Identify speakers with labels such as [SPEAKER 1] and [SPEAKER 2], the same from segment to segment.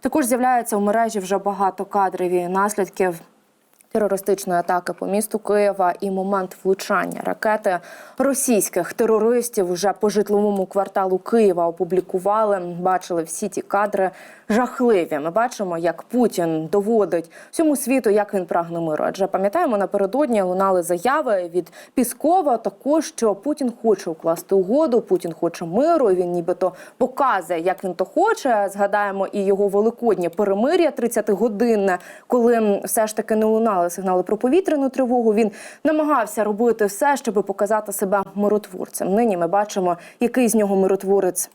[SPEAKER 1] Також з'являється в мережі вже багато кадрів і наслідків терористичної атаки по місту Києва і момент влучання ракети російських терористів вже по житловому кварталу Києва опублікували. Бачили всі ті кадри жахливі. Ми бачимо, як Путін доводить всьому світу, як він прагне миру. Адже пам'ятаємо, напередодні лунали заяви від Піскова, також що Путін хоче укласти угоду, Путін хоче миру. Він нібито показує, як він то хоче. Згадаємо і його великоднє перемир'я 30-годинне, коли все ж таки не лунали сигнали про повітряну тривогу. Він намагався робити все, щоб показати себе миротворцем. Нині ми бачимо, який з нього миротворець.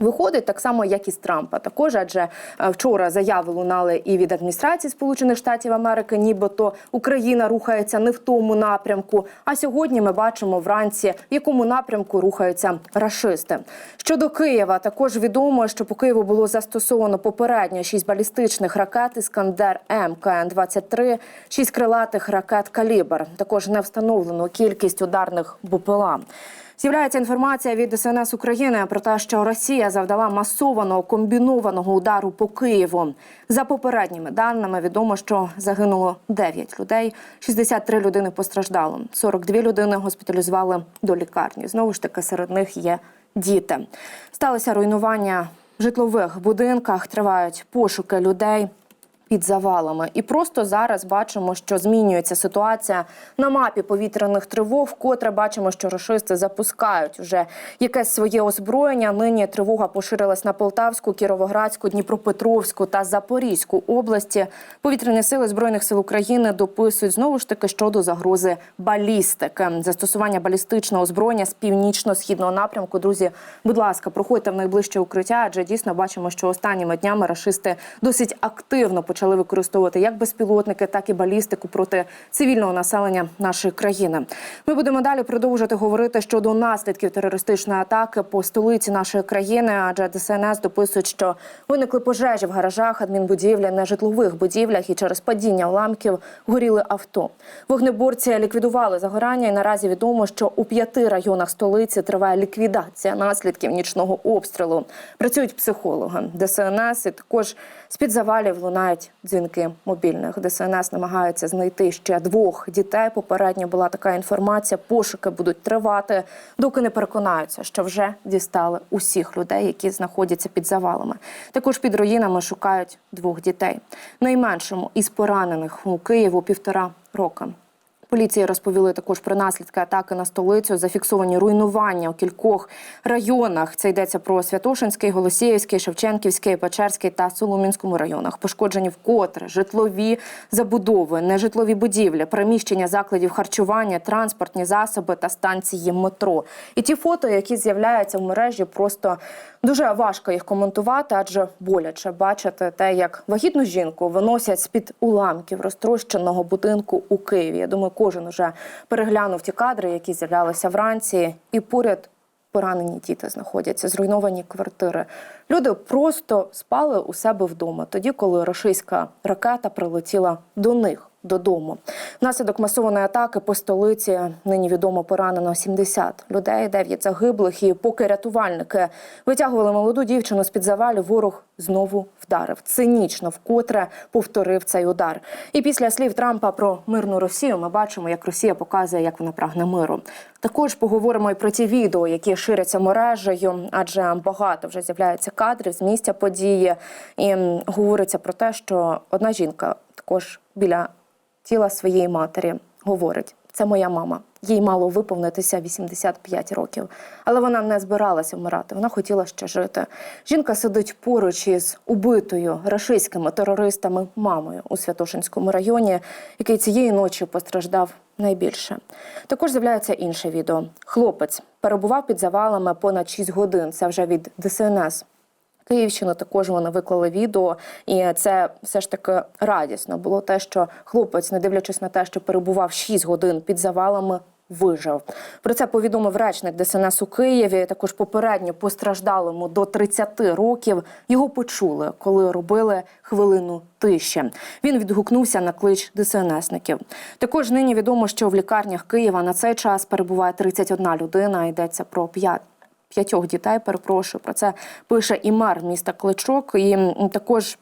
[SPEAKER 1] Виходить так само, як і з Трампа. Також адже е, вчора заяви лунали і від адміністрації Сполучених Штатів Америки, нібито Україна рухається не в тому напрямку. А сьогодні ми бачимо вранці, в якому напрямку рухаються рашисти. Щодо Києва, також відомо, що по Києву було застосовано попередньо шість балістичних ракет Іскандер М КН 23 шість крилатих ракет Калібр. Також не встановлено кількість ударних БПЛА. З'являється інформація від СНС України про те, що Росія завдала масованого комбінованого удару по Києву. За попередніми даними відомо, що загинуло 9 людей, 63 людини постраждало, 42 людини госпіталізували до лікарні. Знову ж таки, серед них є діти. Сталося руйнування в житлових будинках, тривають пошуки людей під завалами. І просто зараз бачимо, що змінюється ситуація на мапі повітряних тривог. Вкотре бачимо, що рашисти запускають вже якесь своє озброєння. Нині тривога поширилась на Полтавську, Кіровоградську, Дніпропетровську та Запорізьку області. Повітряні сили збройних сил України дописують знову ж таки щодо загрози балістики, застосування балістичного озброєння з північно-східного напрямку. Друзі, будь ласка, проходьте в найближче укриття, адже дійсно бачимо, що останніми днями рашисти досить активно почали використовувати як безпілотники, так і балістику проти цивільного населення нашої країни. Ми будемо далі продовжувати говорити щодо наслідків терористичної атаки по столиці нашої країни, адже ДСНС дописують, що виникли пожежі в гаражах, адмінбудівлі, нежитлових будівлях і через падіння уламків горіли авто. Вогнеборці ліквідували загорання, і наразі відомо, що у п'яти районах столиці триває ліквідація наслідків нічного обстрілу. Працюють психологи ДСНС і також з під завалів лунають дзвінки мобільних. ДСНС намагаються знайти ще двох дітей. Попередньо була така інформація. Пошуки будуть тривати, доки не переконаються, що вже дістали усіх людей, які знаходяться під завалами. Також під руїнами шукають двох дітей. Найменшому із поранених у Києву півтора роки. Поліції розповіли також про наслідки атаки на столицю, зафіксовані руйнування у кількох районах. Це йдеться про Святошинський, Голосіївський, Шевченківський, Печерський та Соломінському районах. Пошкоджені вкотре житлові забудови, нежитлові будівлі, приміщення закладів харчування, транспортні засоби та станції метро. І ті фото, які з'являються в мережі, просто дуже важко їх коментувати, адже боляче бачити те, як вагітну жінку виносять з під уламків розтрощеного будинку у Києві. Я думаю, кожен уже переглянув ті кадри, які з'являлися вранці, і поряд поранені діти знаходяться, зруйновані квартири. Люди просто спали у себе вдома, тоді, коли російська ракета прилетіла до них. Додому внаслідок масованої атаки по столиці нині відомо поранено 70 людей, 9 загиблих. І поки рятувальники витягували молоду дівчину з під завалів, ворог знову вдарив. Цинічно вкотре повторив цей удар. І після слів Трампа про мирну Росію ми бачимо, як Росія показує, як вона прагне миру. Також поговоримо і про ті відео, які ширяться мережею, адже багато вже з'являється кадрів з місця події. І говориться про те, що одна жінка також біля тіла своєї матері говорить: це моя мама. Їй мало виповнитися 85 років, але вона не збиралася вмирати. Вона хотіла ще жити. Жінка сидить поруч із убитою рашистськими терористами мамою у Святошинському районі, який цієї ночі постраждав найбільше. Також з'являється інше відео. Хлопець перебував під завалами понад 6 годин. Це вже від ДСНС. Київщину також вони виклали відео, і це все ж таки радісно було те, що хлопець, не дивлячись на те, що перебував 6 годин під завалами. Вижив про це повідомив речник ДСНС у Києві. Також попередньо постраждалому до 30 років його почули, коли робили хвилину тиші. Він відгукнувся на клич ДСНСників. Також нині відомо, що в лікарнях Києва на цей час перебуває 31 людина. Йдеться про 5 п'ятьох дітей. Перепрошую про це пише і мер міста Кличок. І також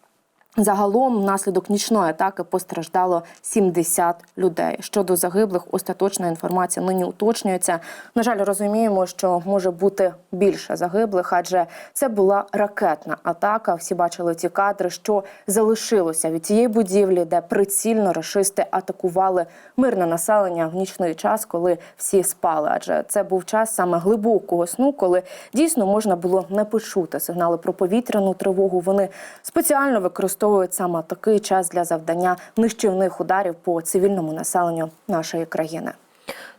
[SPEAKER 1] Загалом, внаслідок нічної атаки постраждало 70 людей. Щодо загиблих, остаточна інформація нині уточнюється. На жаль, розуміємо, що може бути більше загиблих, адже це була ракетна атака. Всі бачили ці кадри, що залишилося від цієї будівлі, де прицільно рашисти атакували мирне населення в нічний час, коли всі спали. Адже це був час саме глибокого сну, коли дійсно можна було не почути сигнали про повітряну тривогу. Вони спеціально використовують саме такий час для завдання нищівних ударів по цивільному населенню нашої країни.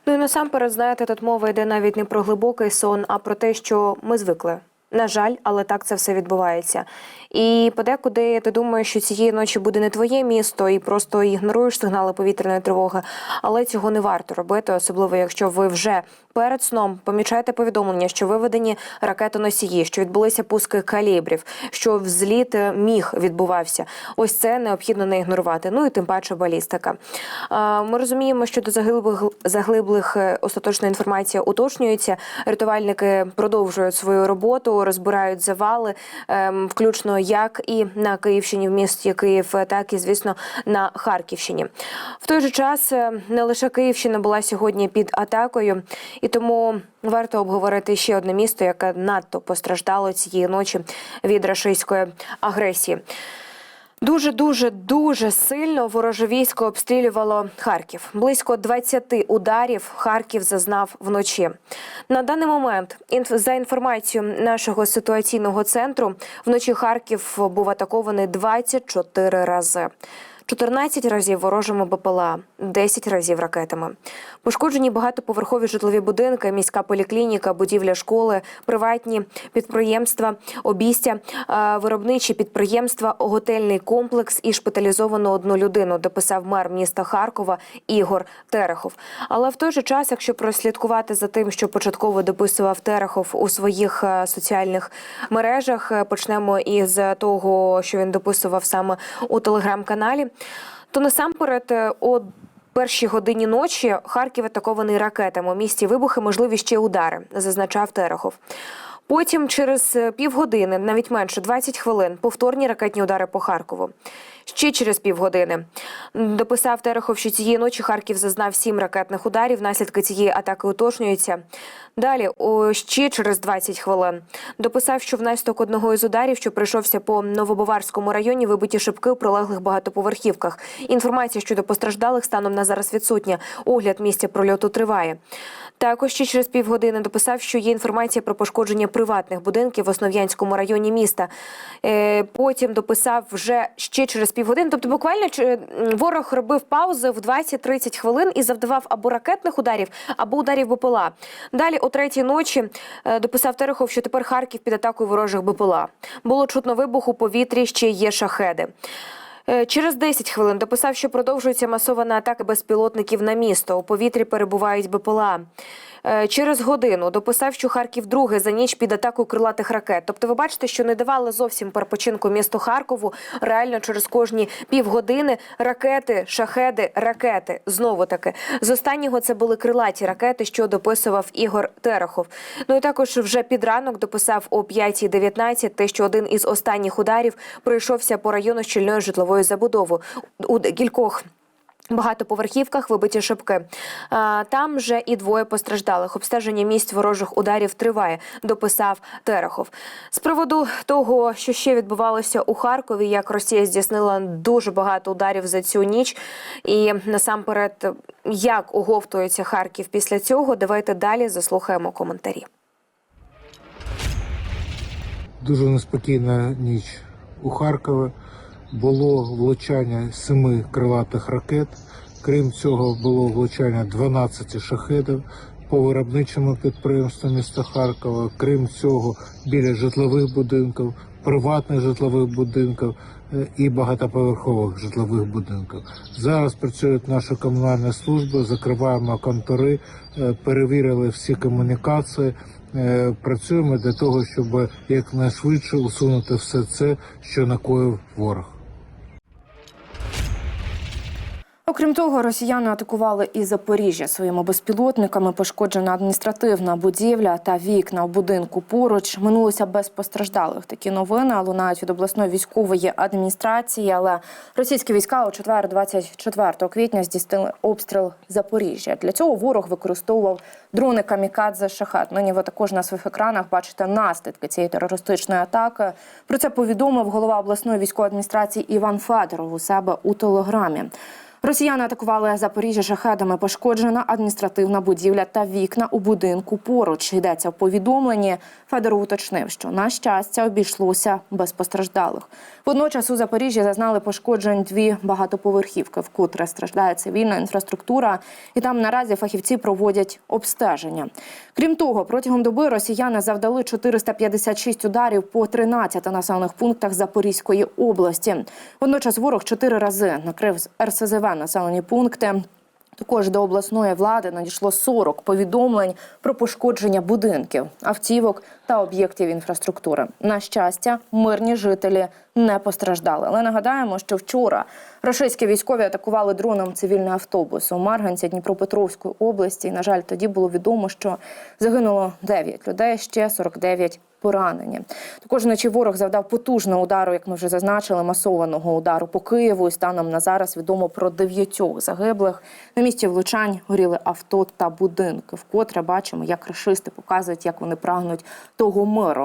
[SPEAKER 2] Ну і насамперед, знаєте, тут мова йде навіть не про глибокий сон, а про те, що ми звикли. На жаль, але так це все відбувається. І подекуди ти думаєш, що цієї ночі буде не твоє місто, і просто ігноруєш сигнали повітряної тривоги. Але цього не варто робити, особливо якщо ви вже перед сном помічаєте повідомлення, що виведені ракетоносії, що відбулися пуски калібрів, що взліт е, міг відбувався. Ось це необхідно не ігнорувати. Ну і тим паче балістика. Ми розуміємо, що до заглиблих заглиблих е, остаточна інформація уточнюється. Рятувальники продовжують свою роботу, розбирають завали, ем, включно як і на Київщині в місті Київ, так і звісно на Харківщині. В той же час е, не лише Київщина була сьогодні під атакою, і тому варто обговорити ще одне місто, яке надто постраждало цієї ночі від рашистської агресії. Дуже дуже дуже сильно вороже військо обстрілювало Харків. Близько 20 ударів Харків зазнав вночі. На даний момент, за інформацією нашого ситуаційного центру, вночі Харків був атакований 24 рази. 14 разів ворожими БПЛА, 10 разів ракетами. Пошкоджені багатоповерхові житлові будинки, міська поліклініка, будівля школи, приватні підприємства, обійстя, е, виробничі підприємства, готельний комплекс і шпиталізовано одну людину, дописав мер міста Харкова Ігор Терехов. Але в той же час, якщо прослідкувати за тим, що початково дописував Терехов у своїх е, соціальних мережах, е, почнемо із того, що він дописував саме у телеграм-каналі, то насамперед е, о першій годині ночі Харків атакований ракетами. У місті вибухи, можливі ще удари, зазначав Терехов. Потім через е, півгодини, навіть менше 20 хвилин, повторні ракетні удари по Харкову. Ще через півгодини дописав Терехов, що цієї ночі Харків зазнав сім ракетних ударів. Наслідки цієї атаки уточнюються. Далі, о, ще через 20 хвилин, дописав, що внаслідок одного із ударів, що прийшовся по Новобаварському районі, вибиті шибки у прилеглих багатоповерхівках. Інформація щодо постраждалих станом на зараз відсутня. Огляд місця прольоту триває. Також ще через півгодини дописав, що є інформація про пошкодження приватних будинків в Основ'янському районі міста. Е, Потім дописав вже ще через півгодини. Тобто, буквально чи- ворог робив паузи в 20-30 хвилин і завдавав або ракетних ударів, або ударів БПЛА. Далі о третій ночі е, дописав Терехов, що тепер Харків під атакою ворожих БПЛА. Було чутно вибух у повітрі, ще є шахеди. Е, Через 10 хвилин дописав, що продовжується масована атака безпілотників на місто. У повітрі перебувають БПЛА. Е, Через годину дописав, що Харків другий за ніч під атакою крилатих ракет. Тобто, ви бачите, що не давали зовсім перепочинку місту Харкову. Реально через кожні півгодини ракети, шахеди, ракети. Знову таки з останнього це були крилаті ракети, що дописував Ігор Терехов. Ну і також вже під ранок дописав о 5.19 те, що один із останніх ударів пройшовся по району щільної житлової забудови у кількох. Багатоповерхівках вибиті шибки. Там вже і двоє постраждалих. Обстеження місць ворожих ударів триває, дописав Терехов. З приводу того, що ще відбувалося у Харкові, як Росія здійснила дуже багато ударів за цю ніч, і насамперед, як оговтується Харків після цього, давайте далі заслухаємо коментарі.
[SPEAKER 3] Дуже неспокійна ніч у Харкові. Було влучання семи крилатих ракет. Крім цього, було влучання 12 шахедів по виробничому підприємству міста Харкова. Крім цього, біля житлових будинків, приватних житлових будинків е, і багатоповерхових житлових будинків. Зараз працюють наші комунальні служби, закриваємо контори, е, перевірили всі комунікації. Е, Працюємо для того, щоб якнайшвидше усунути все це, що накоїв ворог.
[SPEAKER 1] Окрім того, росіяни атакували і Запоріжжя своїми безпілотниками. Пошкоджена адміністративна будівля та вікна в будинку поруч минулося без постраждалих. Такі новини лунають від обласної військової адміністрації. Але російські війська у четвер, 24 квітня, здійснили обстріл Запоріжжя. Для цього ворог використовував дрони камікадзе шахет. Нині ви також на своїх екранах бачите наслідки цієї терористичної атаки. Про це повідомив голова обласної військової адміністрації Іван Федоров у себе у телеграмі. Росіяни атакували Запоріжжя шахедами. Пошкоджена адміністративна будівля та вікна у будинку поруч. Йдеться в повідомленні. Федоров уточнив, що на щастя обійшлося без постраждалих. Водночас у Запоріжжі зазнали пошкоджень дві багатоповерхівки, вкотре страждає цивільна інфраструктура, і там наразі фахівці проводять обстеження. Крім того, протягом доби росіяни завдали 456 ударів по 13 населених пунктах Запорізької області. Водночас ворог чотири рази накрив РСЗВ населені пункти. Також до обласної влади надійшло 40 повідомлень про пошкодження будинків, автівок та об'єктів інфраструктури. На щастя, мирні жителі не постраждали. Але нагадаємо, що вчора російські військові атакували дроном цивільний автобус у Марганці Дніпропетровської області. І, на жаль, тоді було відомо, що загинуло 9 людей, ще 49 поранені. Також вночі ворог завдав потужного удару, як ми вже зазначили, масованого удару по Києву. І станом на зараз відомо про дев'ятьох загиблих. На місці влучань горіли авто та будинки. Вкотре бачимо, як рашисти показують, як вони прагнуть того миру.